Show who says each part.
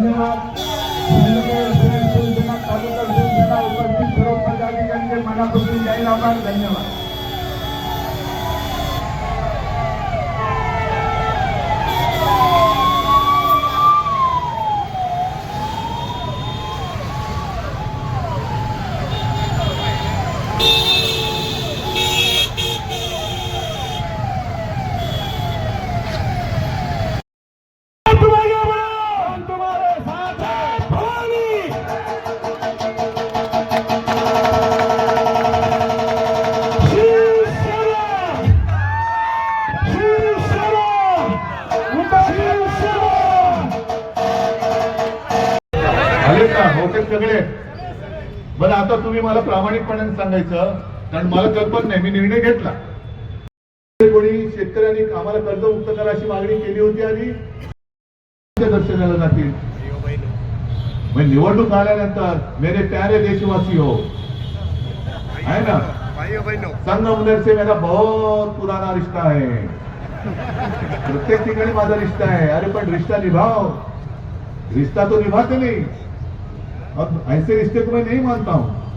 Speaker 1: धन्यवाद। शिंदखेड शहर तालुका शिवसेना उपस्थित सर्व पदाधिकाऱ्यांचे मनापासून जाहीर आभार धन्यवाद।
Speaker 2: आले का हो बहुतेक सगळे? बरं आता तुम्ही मला प्रामाणिकपणे सांगायचं कारण मला कल्पना नाही मी निर्णय घेतला. कोणी शेतकऱ्यांनी आम्हाला कर्जमुक्त करा अशी मागणी केली होती आणि दर्शनाला जातील? निवडणूक आल्यानंतर मेरे प्यारे देशवासी हो. आहे ना? संगमनेर से मेरा बहुत पुराना रिश्ता है. प्रत्येक ठिकाणी माझा रिश्ता आहे. अरे पण रिश्ता निभाव. रिश्ता तो निभाते नाही. अब ऐसे रिश्ते को मैं नहीं मानता हूं।